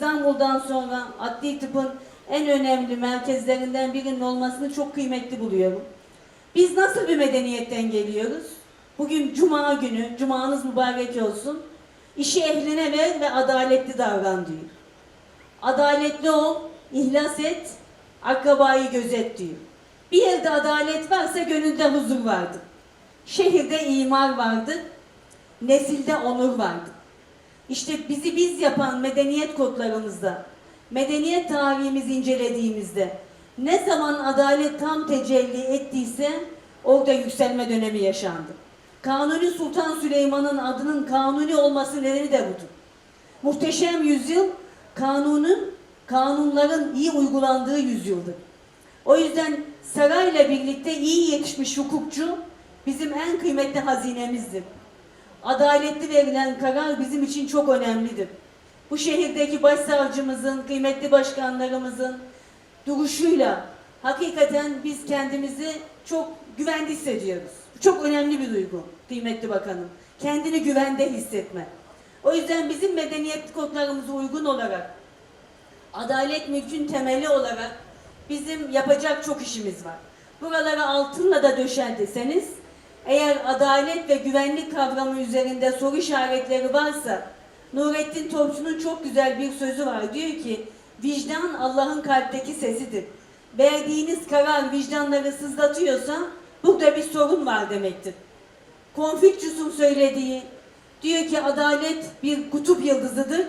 İstanbul'dan sonra adli tıpın en önemli merkezlerinden birinin olmasını çok kıymetli buluyorum. Biz nasıl bir medeniyetten geliyoruz? Bugün cuma günü, cumanız mübarek olsun. İşi ehline ver ve adaletli davran diyor. Adaletli ol, ihlas et, akrabayı gözet diyor. Bir yerde adalet varsa gönülde huzur vardır. Şehirde imar vardır, nesilde onur vardır. İşte bizi biz yapan medeniyet kodlarımızda, medeniyet tarihimizi incelediğimizde ne zaman adalet tam tecelli ettiyse orada yükselme dönemi yaşandı. Kanuni Sultan Süleyman'ın adının kanuni olması nedeni de budur. Muhteşem yüzyıl kanunun, kanunların iyi uygulandığı yüzyıldır. O yüzden sarayla birlikte iyi yetişmiş hukukçu bizim en kıymetli hazinemizdir. Adaletli verilen karar bizim için çok önemlidir. Bu şehirdeki başsavcımızın, kıymetli başkanlarımızın duruşuyla hakikaten biz kendimizi çok güvende hissediyoruz. Çok önemli bir duygu kıymetli bakanım. Kendini güvende hissetme. O yüzden bizim medeniyet kodlarımıza uygun olarak adalet mülkün temeli olarak bizim yapacak çok işimiz var. Buralara altınla da döşer deseniz, eğer adalet ve güvenlik kavramı üzerinde soru işaretleri varsa, Nurettin Topçu'nun çok güzel bir sözü var. Diyor ki, vicdan Allah'ın kalpteki sesidir. Verdiğiniz karar vicdanları sızlatıyorsa, burada bir sorun var demektir. Konfüçyüs'ün söylediği, diyor ki adalet bir kutup yıldızıdır.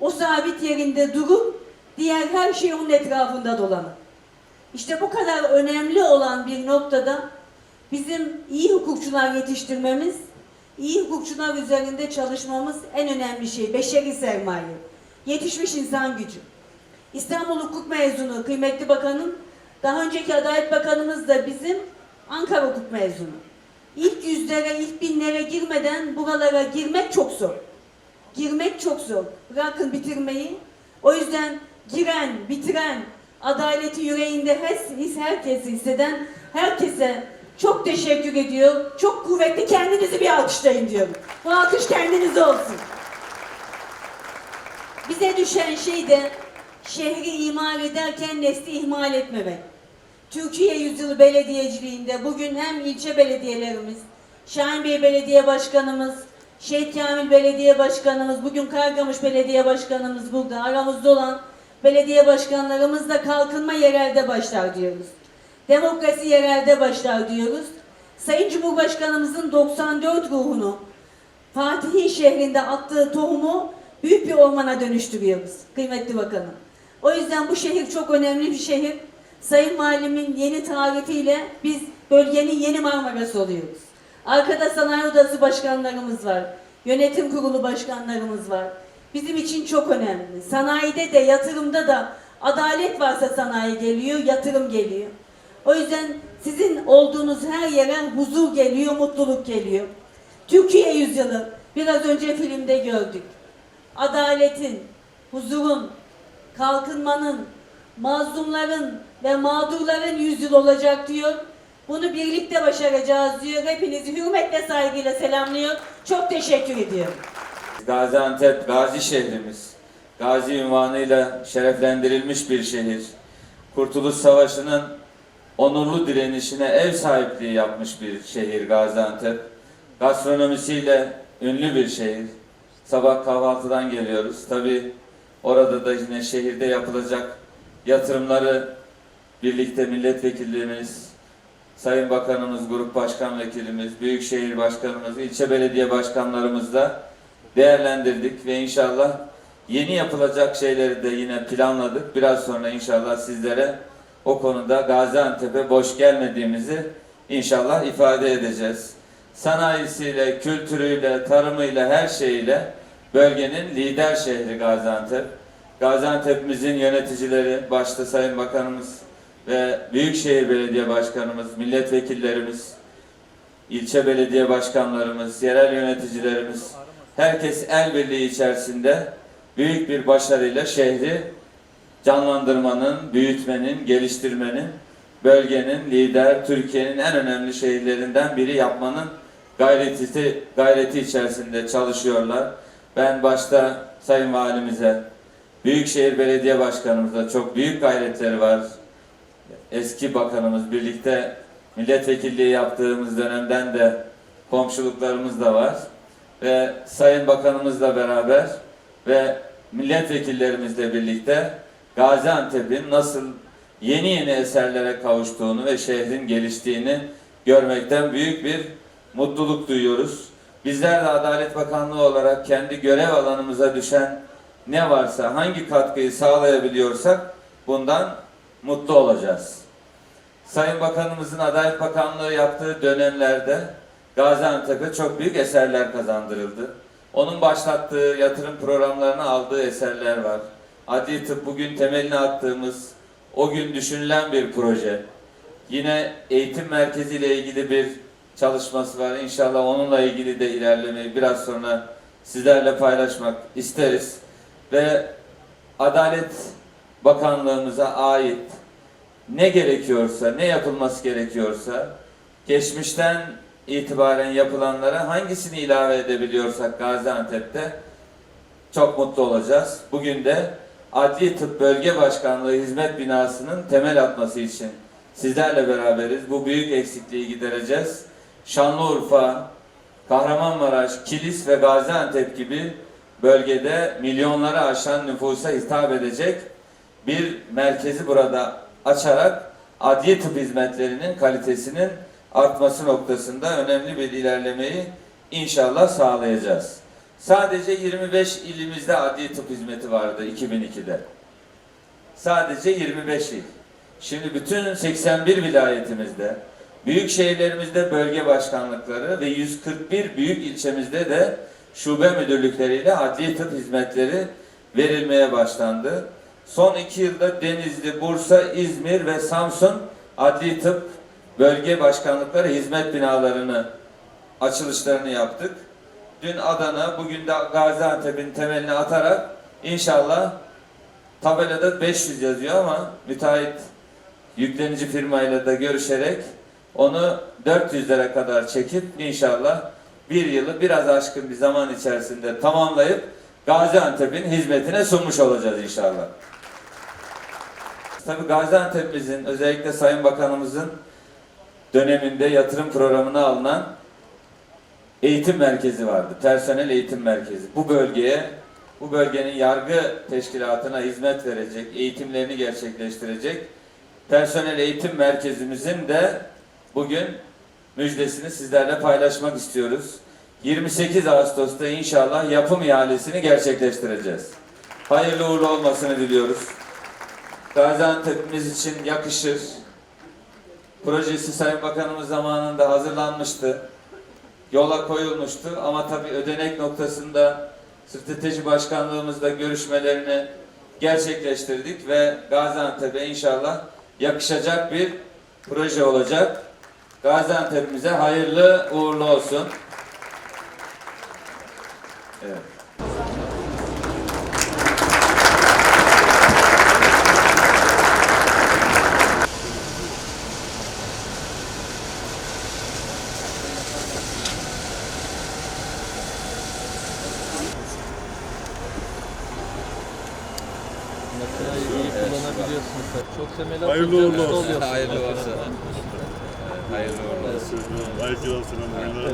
O sabit yerinde durur, diğer her şey onun etrafında dolanır. İşte bu kadar önemli olan bir noktada bizim iyi hukukçular yetiştirmemiz, iyi hukukçular üzerinde çalışmamız en önemli şey. Beşeri sermaye. Yetişmiş insan gücü. İstanbul Hukuk mezunu kıymetli bakanım, daha önceki Adalet Bakanımız da bizim Ankara Hukuk mezunu. İlk yüzlere, ilk binlere girmeden buralara girmek çok zor. Girmek çok zor. Bırakın bitirmeyi. O yüzden giren, bitiren, adaleti yüreğinde her- herkesi hisseden herkese çok teşekkür ediyor. Çok kuvvetli kendinizi bir alkışlayın diyorum. Bu alkış kendinize olsun. Bize düşen şey de şehri imar ederken nesli ihmal etmemek. Türkiye Yüzyılı Belediyeciliğinde bugün hem ilçe belediyelerimiz, Şahinbey Belediye Başkanımız, Şehit Kamil Belediye Başkanımız, bugün Kargamış Belediye Başkanımız burada, aramızda olan belediye başkanlarımızla kalkınma yerelde başlar diyoruz. Demokrasi yerelde başlar diyoruz. Sayın Cumhurbaşkanımızın 94 ruhunu Fatih'in şehrinde attığı tohumu büyük bir ormana dönüştürüyoruz kıymetli bakanım. O yüzden bu şehir çok önemli bir şehir. Sayın Valim'in yeni tarifiyle biz bölgenin yeni Marmara'sı oluyoruz. Arkada sanayi odası başkanlarımız var. Yönetim kurulu başkanlarımız var. Bizim için çok önemli. Sanayide de yatırımda da adalet varsa sanayi geliyor, yatırım geliyor. O yüzden sizin olduğunuz her yere huzur geliyor, mutluluk geliyor. Türkiye yüzyılı biraz önce filmde gördük. Adaletin, huzurun, kalkınmanın, mazlumların ve mağdurların yüzyıl olacak diyor. Bunu birlikte başaracağız diyor. Hepinizi hürmetle saygıyla selamlıyor. Çok teşekkür ediyorum. Gaziantep gazi şehrimiz. Gazi ünvanıyla şereflendirilmiş bir şehir. Kurtuluş Savaşı'nın onurlu direnişine ev sahipliği yapmış bir şehir Gaziantep. Gastronomisiyle ünlü bir şehir. Sabah kahvaltıdan geliyoruz. Tabi orada da yine şehirde yapılacak yatırımları birlikte milletvekillerimiz, Sayın Bakanımız, Grup Başkan Vekilimiz, Büyükşehir Başkanımız, ilçe belediye başkanlarımızla değerlendirdik ve inşallah yeni yapılacak şeyleri de yine planladık. Biraz sonra inşallah sizlere o konuda Gaziantep'e boş gelmediğimizi inşallah ifade edeceğiz. Sanayisiyle, kültürüyle, tarımıyla, her şeyiyle bölgenin lider şehri Gaziantep. Gaziantep'imizin yöneticileri, başta Sayın Bakanımız ve Büyükşehir Belediye Başkanımız, milletvekillerimiz, ilçe belediye başkanlarımız, yerel yöneticilerimiz, herkes el birliği içerisinde büyük bir başarıyla şehri canlandırmanın, büyütmenin, geliştirmenin, bölgenin lider, Türkiye'nin en önemli şehirlerinden biri yapmanın gayreti, gayreti içerisinde çalışıyorlar. Ben başta Sayın Valimize, Büyükşehir Belediye Başkanımızda çok büyük gayretleri var. Eski bakanımız birlikte milletvekilliği yaptığımız dönemden de komşuluklarımız da var. Ve Sayın Bakanımızla beraber ve milletvekillerimizle birlikte Gaziantep'in nasıl yeni yeni eserlere kavuştuğunu ve şehrin geliştiğini görmekten büyük bir mutluluk duyuyoruz. Bizler de Adalet Bakanlığı olarak kendi görev alanımıza düşen ne varsa, hangi katkıyı sağlayabiliyorsak bundan mutlu olacağız. Sayın Bakanımızın Adalet Bakanlığı yaptığı dönemlerde Gaziantep'e çok büyük eserler kazandırıldı. Onun başlattığı yatırım programlarına aldığı eserler var. Adli tıp bugün temelini attığımız, o gün düşünülen bir proje. Yine eğitim merkezi ile ilgili bir çalışması var. İnşallah onunla ilgili de ilerlemeyi biraz sonra sizlerle paylaşmak isteriz. Ve Adalet Bakanlığımıza ait ne gerekiyorsa, ne yapılması gerekiyorsa geçmişten itibaren yapılanlara hangisini ilave edebiliyorsak Gaziantep'te çok mutlu olacağız. Bugün de Adli Tıp Bölge Başkanlığı Hizmet Binası'nın temel atması için sizlerle beraberiz. Bu büyük eksikliği gidereceğiz. Şanlıurfa, Kahramanmaraş, Kilis ve Gaziantep gibi bölgede milyonları aşan nüfusa hitap edecek bir merkezi burada açarak adli tıp hizmetlerinin kalitesinin artması noktasında önemli bir ilerlemeyi inşallah sağlayacağız. Sadece 25 ilimizde adli tıp hizmeti vardı 2002'de. Sadece 25 il. Şimdi bütün 81 vilayetimizde, büyük şehirlerimizde bölge başkanlıkları ve 141 büyük ilçemizde de şube müdürlükleriyle adli tıp hizmetleri verilmeye başlandı. Son iki yılda Denizli, Bursa, İzmir ve Samsun adli tıp bölge başkanlıkları hizmet binalarını açılışlarını yaptık. Dün Adana, bugün de Gaziantep'in temelini atarak inşallah tabelada 500 yazıyor ama müteahhit yüklenici firmayla da görüşerek onu 400'lere kadar çekip inşallah bir yılı biraz aşkın bir zaman içerisinde tamamlayıp Gaziantep'in hizmetine sunmuş olacağız inşallah. Tabii Gaziantep'imizin özellikle Sayın Bakanımızın döneminde yatırım programına alınan eğitim merkezi vardı. Personel eğitim merkezi. Bu bölgeye, bu bölgenin yargı teşkilatına hizmet verecek, eğitimlerini gerçekleştirecek personel eğitim merkezimizin de bugün müjdesini sizlerle paylaşmak istiyoruz. 28 Ağustos'ta inşallah yapım ihalesini gerçekleştireceğiz. Hayırlı uğurlu olmasını diliyoruz. Gaziantep'imiz için yakışır. Projesi Sayın Bakanımız zamanında hazırlanmıştı. Yola koyulmuştu ama tabii ödenek noktasında strateji başkanlığımızla görüşmelerini gerçekleştirdik ve Gaziantep'e inşallah yakışacak bir proje olacak. Gaziantep'imize hayırlı uğurlu olsun. Evet. Makineyi iyi kullanabiliyorsunuz. Çok temel Hayırlı uğurlu olsun. Hayırlı olsun. Hayırlı uğurlu olsun. Belki olsun.